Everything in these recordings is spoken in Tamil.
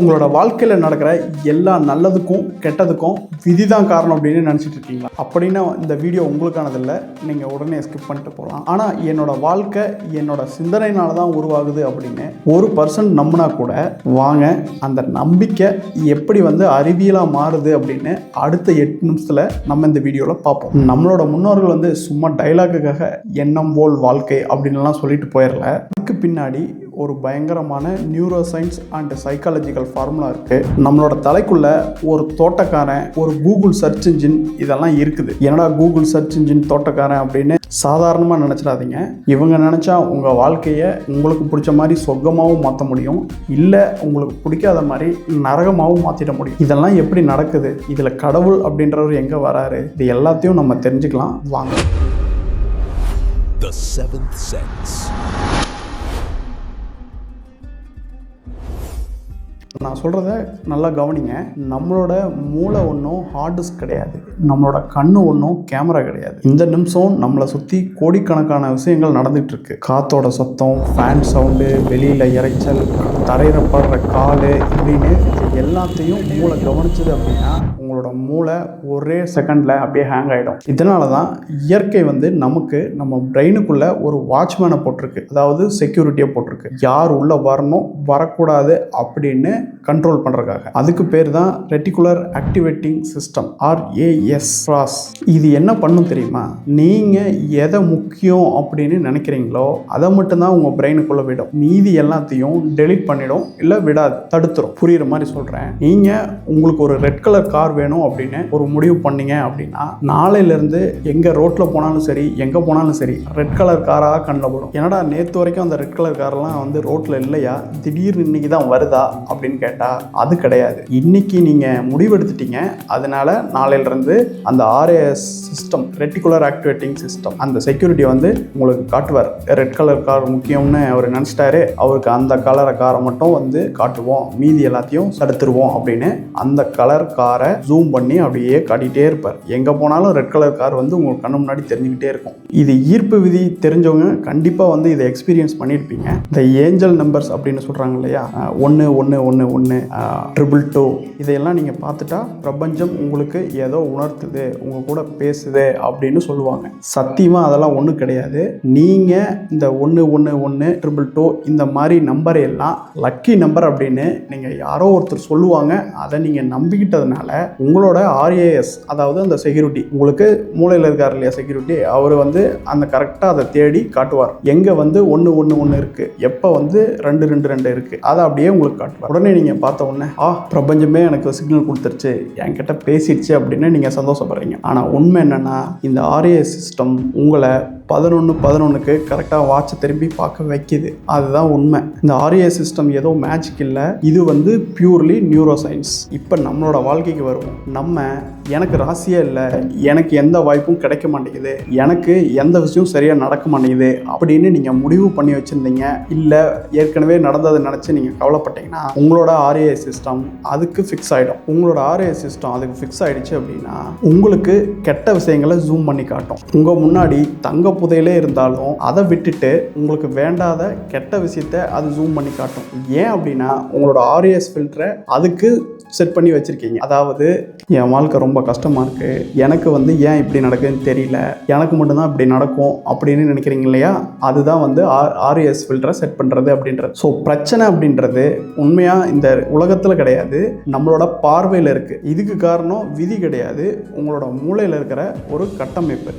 உங்களோட வாழ்க்கையில் நடக்கிற எல்லா நல்லதுக்கும் கெட்டதுக்கும் விதி தான் காரணம் அப்படின்னு நினச்சிட்டு இருக்கீங்களா? அப்படின்னா இந்த வீடியோ உங்களுக்கானதில்லை. நீங்கள் உடனே ஸ்கிப் பண்ணிட்டு போகலாம். ஆனால் என்னோட வாழ்க்கை என்னோட சிந்தனையினால தான் உருவாகுது அப்படின்னு ஒரு பர்சன்ட் நம்பினா கூட வாங்க அந்த நம்பிக்கை எப்படி வந்து அறிவியலாக மாறுது அப்படின்னு அடுத்த எட்டு நிமிஷத்தில் நம்ம இந்த வீடியோவில் பார்ப்போம். நம்மளோட முன்னோர்கள் வந்து சும்மா டைலாக்குக்காக எண்ணம் போல் வாழ்க்கை அப்படின்லாம் சொல்லிட்டு போயிடல அதுக்கு பின்னாடி ஒரு பயங்கரமான neuro science and psychological formula இருக்குது நம்மளோட தலைக்குள்ள ஒரு தோட்டக்காரன் ஒரு கூகுள் சர்ச் இன்ஜின் இதெல்லாம் இருக்குது. என்னடா கூகுள் சர்ச் இன்ஜின் தோட்டக்காரன் அப்படின்னு சாதாரணமாக நினச்சிடாதீங்க. இவங்க நினச்சா உங்கள் வாழ்க்கையை உங்களுக்கு பிடிச்ச மாதிரி சொர்க்கமாகவும் மாற்ற முடியும். இல்லை உங்களுக்கு பிடிக்காத மாதிரி நரகமாகவும் மாற்றிட முடியும். இதெல்லாம் எப்படி நடக்குது? இதில் கடவுள் அப்படின்றவர் எங்கே வராரு? இது எல்லாத்தையும் நம்ம தெரிஞ்சுக்கலாம். வாங்க. The Seventh Sense. நான் சொல்கிறத நல்லா கவனிங்க. நம்மளோட மூளை ஒன்றும் ஹார்ட் டிஸ்க் கிடையாது. நம்மளோட கண்ணு ஒன்றும் கேமரா கிடையாது. இந்த நிமிஷம் நம்மளை சுற்றி கோடிக்கணக்கான விஷயங்கள் நடந்துகிட்டு இருக்கு காத்தோட சத்தம் ஃபேன் சவுண்டு வெளியில் இறைச்சல் தரையிறப்படுற கால் இப்படின்னு எல்லாத்தையும் மூளை கவனிச்சது அப்படின்னா உங்களோட மூளை ஒரே செகண்டில் அப்படியே ஹேங் ஆகிடும் இதனால தான் இயற்கை வந்து நமக்கு நம்ம பிரெயினுக்குள்ளே ஒரு வாட்ச்மேனை போட்டிருக்கு. அதாவது செக்யூரிட்டியை போட்டிருக்கு. யார் உள்ளே வரணும் வரக்கூடாது அப்படின்னு கண்ட்ரோல் பண்ணுறதுக்காக அதுக்கு பேர் தான் reticular activating system RAS RAS இது என்ன பண்ணும் தெரியுமா? நீங்கள் எதை முக்கியம் அப்படின்னு நினைக்கிறீங்களோ அதை மட்டும்தான் உங்கள் பிரெயினுக்குள்ளே விடும். மீதி எல்லாத்தையும் டெலீட் பண்ணிடும் இல்லை விடாது தடுத்துரும். புரியுற மாதிரி சொல்கிறேன் நீங்கள் உங்களுக்கு ஒரு ரெட் கலர் கார் வேணும் அப்படின்னு ஒரு முடிவு பண்ணீங்க அப்படின்னா நாளையிலேருந்து எங்கே ரோட்டில் போனாலும் சரி எங்கே போனாலும் சரி ரெட் கலர் காராக கண்ணில் படும். என்னடா நேற்று வரைக்கும் அந்த ரெட் கலர் கார்லாம் வந்து ரோட்டில் இல்லையா? திடீர்னு இன்னைக்கு தான் வருதா அப்படின்னு கேட்டால் அது கிடையாது. இன்னைக்கு நீங்கள் முடிவெடுத்துட்டீங்க. அதனால நாளையிலேருந்து அந்த RAS system reticular activating system அந்த செக்யூரிட்டி வந்து உங்களுக்கு காட்டுவார். ரெட் கலர் கார் முக்கியம்னு அவர் நினச்சிட்டாரு. அவருக்கு அந்த கலரை காரை மட்டும் வந்து காட்டுவோம். மீதி எல்லாத்தையும் தடுத்துருவோம் அப்படின்னு அந்த கலர் காரை ஜூம் பண்ணி அப்படியே காட்டிகிட்டே இருப்பார். எங்கே போனாலும் ரெட் கலர் கார் வந்து உங்களுக்கு கண்ணு முன்னாடி தெரிஞ்சுக்கிட்டே இருக்கும். இது ஈர்ப்பு விதி தெரிஞ்சவங்க கண்டிப்பாக வந்து இதை எக்ஸ்பீரியன்ஸ் பண்ணியிருப்பீங்க. இந்த ஏஞ்சல் நம்பர்ஸ் அப்படின்னு சொல்கிறாங்க இல்லையா? ஒன்று ஒன்று ஒன்று ஒன்று ட்ரிபிள் டூ இதையெல்லாம் நீங்கள் பார்த்துட்டா பிரபஞ்சம் உங்களுக்கு ஏதோ உணர்த்துது உங்கள் கூட பேசுது அப்படின்னு சொல்லுவாங்க. சத்தியமாக அதெல்லாம் ஒன்றும் கிடையாது. நீங்கள் இந்த ஒன்று ஒன்று ஒன்று ட்ரிபிள் டூ இந்த மாதிரி நம்பரை எல்லாம் லக்கி நம்பர் அப்படின்னு நீங்கள் யாரோ ஒருத்தர் சொல்லுவாங்க. அதை நீங்கள் நம்பிக்கிட்டதுனால உங்களோட ஆர்ஏஎஸ் அதாவது அந்த செக்யூரிட்டி உங்களுக்கு மூளையில் இருக்கார் இல்லையா செக்யூரிட்டி அவர் வந்து அந்த கரெக்டாக அதை தேடி காட்டுவார். எங்கே வந்து ஒன்று ஒன்று ஒன்று இருக்குது எப்போ வந்து ரெண்டு ரெண்டு ரெண்டு இருக்குது அதை அப்படியே உங்களுக்கு காட்டுவார். உடனே நீங்கள் பார்த்த உடனே ஆ பிரபஞ்சமே எனக்கு சிக்னல் கொடுத்துருச்சு. என்கிட்ட பேசிடுச்சு அப்படின்னு நீங்கள் சந்தோஷப்படுறீங்க. ஆனால் உண்மை என்னென்னா இந்த ஆர்ஏஎஸ் சிஸ்டம் உங்களை பதினொன்று பதினொன்றுக்கு கரெக்டாக வாட்சை திரும்பி பார்க்க வைக்கிது. அதுதான் உண்மை. இந்த ஆர்ஏ சிஸ்டம் ஏதோ மேஜிக் இல்லை. இது வந்து பியூர்லி நியூரோ சயின்ஸ் இப்போ நம்மளோட வாழ்க்கைக்கு வருவோம். நம்ம எனக்கு ராசியே இல்லை. எனக்கு எந்த வாய்ப்பும் கிடைக்க மாட்டேங்குது. எனக்கு எந்த விஷயம் சரியாக நடக்க மாட்டேங்குது அப்படின்னு நீங்கள் முடிவு பண்ணி வச்சுருந்தீங்க. இல்லை ஏற்கனவே நடந்ததை நினச்சி நீங்கள் கவலைப்பட்டீங்கன்னா உங்களோட ஆர்ஏ சிஸ்டம் அதுக்கு ஃபிக்ஸ் ஆகிடும் உங்களோட ஆர்ஏ சிஸ்டம் அதுக்கு ஃபிக்ஸ் ஆகிடுச்சு அப்படின்னா உங்களுக்கு கெட்ட விஷயங்களை ஜூம் பண்ணி காட்டும். உங்கள் முன்னாடி தங்க புதையிலே இருந்தாலும் அதை விட்டுட்டு உங்களுக்கு வேண்டாத கெட்ட விஷயத்த அது ஜூம் பண்ணி காட்டும். ஏன் அப்படின்னா உங்களோட ஆர்ஏஎஸ் ஃபில்டரை அதுக்கு செட் பண்ணி வச்சுருக்கீங்க. அதாவது என் வாழ்க்கை ரொம்ப ரொம்ப கஷ்டமாக இருக்குது எனக்கு வந்து ஏன் இப்படி நடக்குதுன்னு தெரியல. எனக்கு மட்டும்தான் இப்படி நடக்கும் அப்படின்னு நினைக்கிறீங்க இல்லையா? அதுதான் வந்து ஆர் ஆர்ஏஎஸ் ஃபில்டரை செட் பண்ணுறது அப்படின்றது. ஸோ பிரச்சனை அப்படின்றது உண்மையாக இந்த உலகத்தில் கிடையாது. நம்மளோட பார்வையில் இருக்குது இதுக்கு காரணம் விதி கிடையாது. உங்களோட மூளையில் இருக்கிற ஒரு கட்டமைப்பு.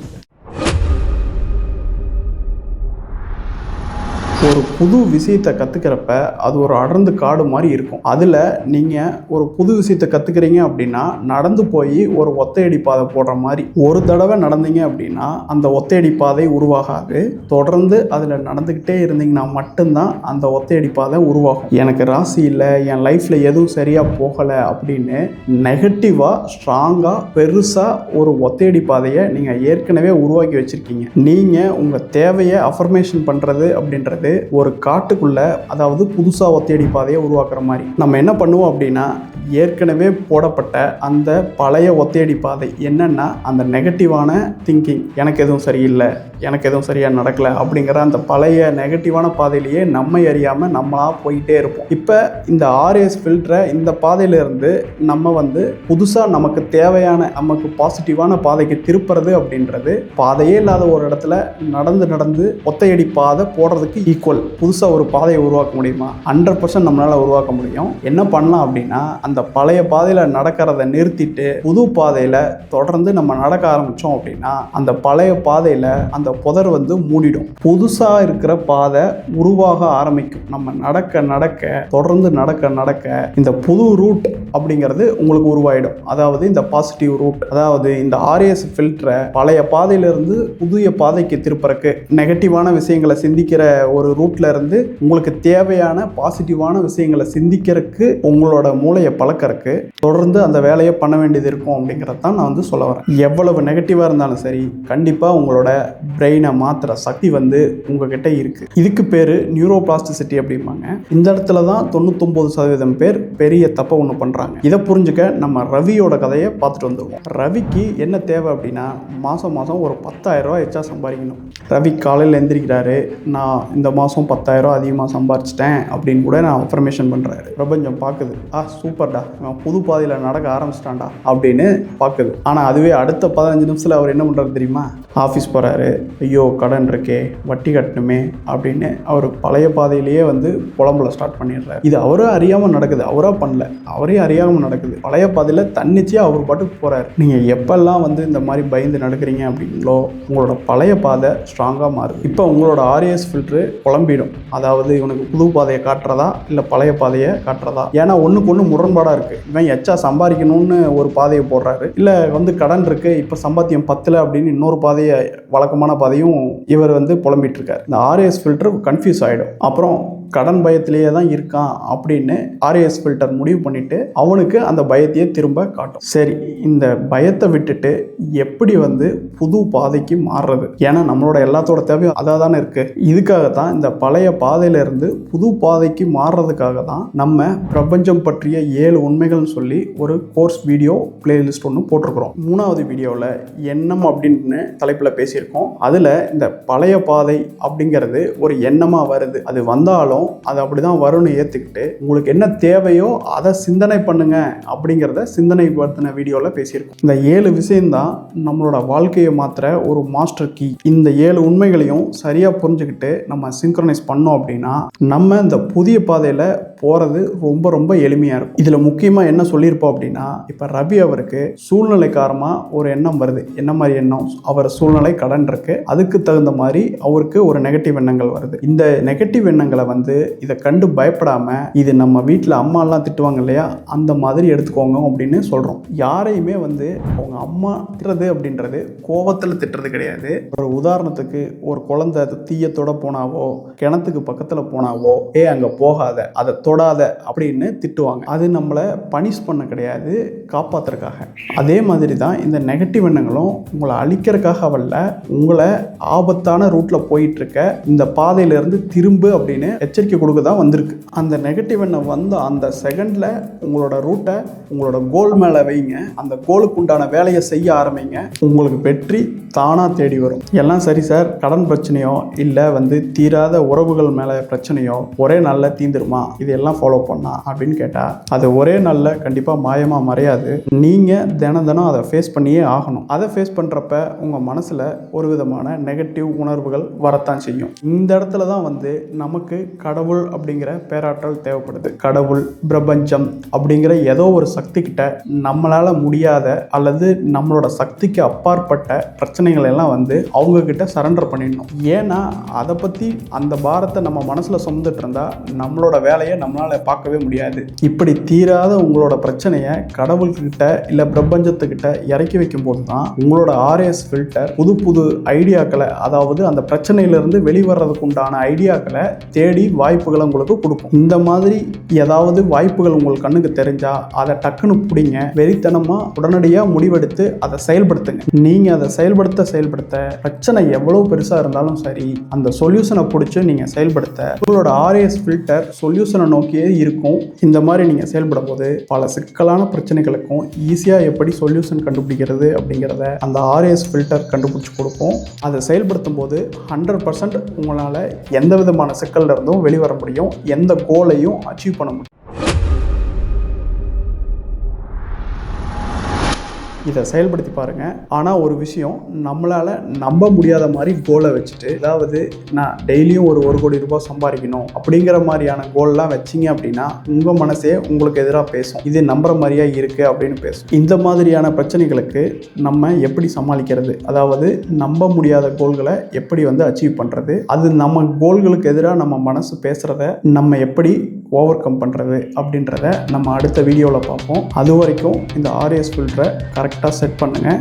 ஒரு புது விஷயத்தை கற்றுக்கிறப்ப அது ஒரு அடர்ந்து காடு மாதிரி இருக்கும். அதில் நீங்கள் ஒரு புது விஷயத்தை கற்றுக்கிறீங்க அப்படின்னா நடந்து போய் ஒரு ஒத்தையடி பாதை போடுற மாதிரி. ஒரு தடவை நடந்தீங்க அப்படின்னா அந்த ஒத்தையடி பாதை உருவாகாது. தொடர்ந்து அதில் நடந்துக்கிட்டே இருந்தீங்கன்னா மட்டும்தான் அந்த ஒத்தையடி பாதை உருவாகும். எனக்கு ராசி இல்லை என் லைஃப்பில் எதுவும் சரியாக போகலை அப்படின்னு நெகட்டிவாக ஸ்ட்ராங்காக பெருசாக ஒரு ஒத்தையடி பாதையை நீங்கள் ஏற்கனவே உருவாக்கி வச்சுருக்கீங்க. நீங்கள் உங்கள் தேவையை அஃபர்மேஷன் பண்ணுறது அப்படின்றது ஒரு காட்டுக்குள்ள அதாவது புதுசாக ஒத்தேடி பாதையை உருவாக்குற மாதிரி. நம்ம என்ன பண்ணுவோம் அப்படின்னா ஏற்கனவே போடப்பட்ட அந்த பழைய ஒத்தேடி பாதை என்னென்னா அந்த நெகட்டிவான திங்கிங் எனக்கு எதுவும் சரியில்லை. எனக்கு எதுவும் சரியாக நடக்கலை அப்படிங்கிற அந்த பழைய நெகட்டிவான பாதையிலேயே நம்மை அறியாமல் நம்மளாக போயிட்டே இருப்போம். இப்போ இந்த ஆர்எஸ் ஃபில்டரை இந்த பாதையிலேருந்து நம்ம வந்து புதுசாக நமக்கு தேவையான நமக்கு பாசிட்டிவான பாதைக்கு திருப்புறது அப்படின்றது பாதையே இல்லாத ஒரு இடத்துல நடந்து நடந்து ஒத்தையடி பாதை போடுறதுக்கு ஈக்குவல் புதுசாக ஒரு பாதையை உருவாக்க முடியுமா? ஹண்ட்ரட் பர்சன்ட் நம்மளால் உருவாக்க முடியும். என்ன பண்ணலாம் அப்படின்னா அந்த பழைய பாதையில் நடக்கிறத நிறுத்திட்டு புது பாதையில் தொடர்ந்து நம்ம நடக்க ஆரம்பித்தோம் அப்படின்னா அந்த பழைய பாதையில் அந்த புதர் வந்து மூடிடும். புதுசாக இருக்கிற பாதை உருவாக ஆரம்பிக்கும். நம்ம நடக்க நடக்க தொடர்ந்து நடக்க நடக்க இந்த புது ரூட் அப்படிங்கிறது உங்களுக்கு உருவாயிடும். அதாவது இந்த பாசிட்டிவ் ரூட் அதாவது இந்த ஆர்எஸ் ஃபில்டரை பழைய பாதையிலிருந்து புதிய பாதைக்கு திருப்பறக்கு நெகட்டிவான விஷயங்களை சிந்திக்கிற ஒரு ரூட்ல இருந்து உங்களுக்கு தேவையான பாசிட்டிவான விஷயங்களை சிந்திக்கிறதுக்கு உங்களோட மூளையை பழக்கறக்கு தொடர்ந்து அந்த வேலையை பண்ண வேண்டியது இருக்கும் அப்படிங்கிறத தான் நான் வந்து சொல்ல வரேன். எவ்வளவு நெகட்டிவாக இருந்தாலும் சரி கண்டிப்பாக உங்களோட பிரெயினை மாற்றுற சக்தி வந்து உங்ககிட்ட இருக்கு. இதுக்கு பேர் நியூரோபிளாஸ்டிசிட்டி அப்படிம்பாங்க. இந்த இடத்துல தான் தொண்ணூத்தொம்பது சதவீதம் பேர் பெரிய தப்பை ஒன்று பண்ணுறாங்க இதை புரிஞ்சுக்க நம்ம ரவியோட கதையை பார்த்துட்டு வந்துடுவோம் ரவிக்கு என்ன தேவை அப்படின்னா மாதம் மாதம் ஒரு பத்தாயிரம் ரூபாய் எச்சா சம்பாதிக்கணும். ரவி காலையில் எந்திரிக்கிறாரு நான் இந்த மாதம் பத்தாயிரம் அதிகமாக சம்பாரிச்சிட்டேன் அப்படின்னு கூட நான் அஃபர்மேஷன் பண்ணுறாரு பிரபஞ்சம் பார்க்குது ஆ சூப்பர்டா. இவன் புது பாதையில் நடக்க ஆரம்பிச்சிட்டான்டா அப்படின்னு பார்க்குது ஆனால் அதுவே அடுத்த பதினஞ்சு நிமிஷத்தில் அவர் என்ன பண்ணுறாரு தெரியுமா? ஆஃபீஸ் போகிறாரு ஐயோ கடன் இருக்கே வட்டி கட்டணுமே அப்படின்னு அவர் பழைய பாதையிலேயே வந்து புலம்புல ஸ்டார்ட் பண்ணிடுறாரு. இது அவரே அறியாமல் நடக்குது. அவராக பண்ணல. அவரே அறியாமல் நடக்குது. பழைய பாதையில் தன்னிச்சையாக அவர் பாட்டுக்கு போகிறாரு நீங்கள் எப்பெல்லாம் வந்து இந்த மாதிரி பயந்து நடக்கிறீங்க அப்படிங்களோ உங்களோட பழைய பாதை ஸ்ட்ராங்காக மாறும். இப்போ உங்களோட ஆர்எஸ் ஃபில்ட்ரு குழம்பிடும் அதாவது இவனுக்கு புது பாதையை காட்டுறதா இல்லை பழைய பாதையை காட்டுறதா? ஏன்னா ஒன்றுக்கு ஒன்று முரண்பாடாக இருக்குது இவன் எச்சா சம்பாதிக்கணும்னு ஒரு பாதையை போடுறாரு. இல்லை வந்து கடன் இருக்குது இப்போ சம்பாத்தியம் பத்தில் அப்படின்னு இன்னொரு பாதையை வழக்கமான பாதையும் இவர் வந்து புலம்பிட்டு இருக்காரு. இந்த ஆர்எஸ் ஃபில்டர் கன்ஃபியூஸ் ஆகிடும் அப்புறம் கடன் பயத்திலேயே தான் இருக்கான் அப்படின்னு ஆர்எஸ் ஃபில்டர் முடிவு பண்ணிட்டு அவனுக்கு அந்த பயத்தையே திரும்ப காட்டும். சரி இந்த பயத்தை விட்டுட்டு எப்படி வந்து புது பாதைக்கு மாறுறது? ஏன்னா நம்மளோட எல்லாத்தோட தேவையும் அதாக தானே இருக்கு. இதுக்காக தான் இந்த பழைய பாதையிலிருந்து புது பாதைக்கு மாறுறதுக்காக தான் நம்ம பிரபஞ்சம் பற்றிய ஏழு உண்மைகள்னு சொல்லி ஒரு கோர்ஸ் வீடியோ பிளேலிஸ்ட் ஒன்று போட்டிருக்கிறோம். மூணாவது வீடியோவில் எண்ணம் அப்படின்னு தலைப்பில் பேசியிருக்கோம். அதில் இந்த பழைய பாதை அப்படிங்கிறது ஒரு எண்ணமாக வருது. அது வந்தாலும் அது அப்படி தான் வரும்னு ஏற்றுக்கிட்டு உங்களுக்கு என்ன தேவையோ அதை சிந்தனை பண்ணுங்க அப்படிங்கிறத சிந்தனை படுத்தின வீடியோவில் பேசியிருக்கோம். இந்த ஏழு விஷயம்தான் நம்மளோட வாழ்க்கையை மாற்றுற ஒரு மாஸ்டர் கீ. இந்த ஏழு உண்மைகளையும் சரியாக புரிஞ்சுக்கிட்டு நம்ம சிங்க்ரனைஸ் பண்ணோம் அப்படின்னா நம்ம இந்த புதிய பாதையில் போகிறது ரொம்ப ரொம்ப எளிமையாக இருக்கும். இதில் முக்கியமாக என்ன சொல்லியிருப்போம் அப்படின்னா இப்போ ரவி அவருக்கு சூழ்நிலை காரணமாக ஒரு எண்ணம் வருது. என்ன மாதிரி எண்ணம்? அவர் சூழ்நிலை கடன் இருக்கு. அதுக்கு தகுந்த மாதிரி அவருக்கு ஒரு நெகட்டிவ் எண்ணங்கள் வருது. இந்த நெகட்டிவ் எண்ணங்களை வந்து இதை கண்டு பயப்படாமல் இது நம்ம வீட்டில் அம்மாலாம் திட்டுவாங்க இல்லையா? அந்த மாதிரி எடுத்துக்கோங்க அப்படின்னு சொல்கிறோம் யாரையுமே வந்து அவங்க அம்மா திட்டுறது அப்படின்றது கோவத்தில் திட்டுறது கிடையாது. ஒரு உதாரணத்துக்கு ஒரு குழந்தை தீயத்தோட போனாவோ கிணத்துக்கு பக்கத்தில் போனாவோ ஏ அங்கே போகாத அதை தொடாத அப்படின்னு திட்டுவாங்க. அது நம்மளை பனிஷ் பண்ண கிடையாது காப்பாத்துறதுக்காக. அதே மாதிரி தான் இந்த நெகட்டிவ் எண்ணங்களும் உங்களை அழிக்கிறதுக்காக வரல உங்களை ஆபத்தான ரூட்டில் போயிட்டுருக்க இந்த பாதையிலேருந்து திரும்பு அப்படின்னு எச்சரிக்கை கொடுக்க தான் வந்திருக்கு. அந்த நெகட்டிவ் எண்ணம் வந்த அந்த செகண்டில் உங்களோட ரூட்டை உங்களோட கோல் மேலே வைங்க. அந்த கோலுக்கு உண்டான வேலையை செய்ய ஆரம்பிங்க. உங்களுக்கு வெற்றி தானாக தேடி வரும். எல்லாம் சரி சார் கடன் பிரச்சனையோ இல்லை வந்து தீராத உறவுகள் மேலே பிரச்சனையோ ஒரே நாளில் தீந்துருமா? இதெல்லாம் ஃபாலோ பண்ணா அப்படின்னு கேட்டால் அது ஒரே நாளில் கண்டிப்பாக மாயமாக மறையாது. நீங்கள் தினம் தினம் அதை ஃபேஸ் பண்ணியே ஆகணும். அதை ஃபேஸ் பண்ணுறப்ப உங்கள் மனசில் ஒரு விதமான நெகட்டிவ் உணர்வுகள் வரத்தான் செய்யும். இந்த இடத்துல தான் வந்து நமக்கு கடவுள் அப்படிங்கிற பேராற்றல் தேவைப்படுது. கடவுள் பிரபஞ்சம் அப்படிங்கிற ஏதோ ஒரு சக்தி கிட்ட நம்மளால் முடியாத அல்லது நம்மளோட சக்திக்கு அப்பாற்பட்ட பிரச்சனைகள் எல்லாம் வந்து அவங்க கிட்ட சரண்டர் பண்ணிடணும். ஏன்னா அதை பற்றி அந்த பாரத்தை நம்ம மனசில் சுமந்துட்டு இருந்தால் நம்மளோட வேலையை நம்மளால பார்க்கவே முடியாது. இப்படி தீராத உங்களோட பிரச்சனையை கடவுள்கிட்ட இல்லை பிரபஞ்சத்துக்கிட்ட இறக்கி வைக்கும் போது தான் உங்களோட ஆர்எஸ் ஃபில்டர் புது புது ஐடியாக்களை அதாவது அந்த பிரச்சனையிலிருந்து வெளிவர்றதுக்கு உண்டான ஐடியாக்களை தேடி வாய்ப்புகளை உங்களுக்கு கொடுக்கும். இந்த மாதிரி ஏதாவது வாய்ப்புகள் உங்கள் கண்ணுக்கு தெரிஞ்சா அதை டக்குன்னு பிடிங்க. வெறித்தனமாக உடனடியாக முடிவெடுத்து அதை செயல்படுத்துங்க. நீங்கள் அதை செயல்படுத்த செயல்படுத்த பிரச்சனை எவ்வளோ பெருசாக இருந்தாலும் சரி அந்த சொல்யூஷனை பிடிச்சி நீங்கள் செயல்படுத்த உங்களோட ஆர்ஏஎஸ் ஃபில்டர் சொல்யூஷனை நோக்கியே இருக்கும். இந்த மாதிரி நீங்கள் செயல்படும் போது பல சிக்கலான பிரச்சனைகளுக்கும் ஈஸியாக எப்படி சொல்யூஷன் கண்டுபிடிக்கிறது அப்படிங்கிறத அந்த ஆர்ஏஎஸ் ஃபில்டர் கண்டுபிடிச்சி கொடுப்போம். அதை செயல்படுத்தும் போது ஹண்ட்ரட் பர்சன்ட் உங்களால் எந்த விதமான சிக்கல்ல இருந்தும் வெளிவர முடியும் எந்த கோலையும் அச்சீவ் பண்ண முடியும். இதை செயல்படுத்தி பாருங்க. ஆனால் ஒரு விஷயம் நம்மளால் நம்ப முடியாத மாதிரி கோலை வச்சுட்டு அதாவது நான் டெய்லியும் ஒரு ஒரு கோடி ரூபாய் சம்பாதிக்கணும் அப்படிங்கிற மாதிரியான கோல்லாம் வச்சிங்க அப்படின்னா உங்கள் மனசே உங்களுக்கு எதிராக பேசும். இது நம்புற மாதிரியா இருக்குது அப்படின்னு பேசும். இந்த மாதிரியான பிரச்சனைகளுக்கு நம்ம எப்படி சமாளிக்கிறது? அதாவது நம்ப முடியாத கோல்களை எப்படி வந்து அச்சீவ் பண்ணுறது அது நம்ம கோல்களுக்கு எதிராக நம்ம மனசு பேசுகிறத நம்ம எப்படி ஓவர் கம் பண்ணுறது அப்படின்றத நம்ம அடுத்த வீடியோவில் பார்ப்போம். அது வரைக்கும் இந்த ஆர்எஸ் ஃபில்டரை கரெக்டாக செட் பண்ணுங்கள்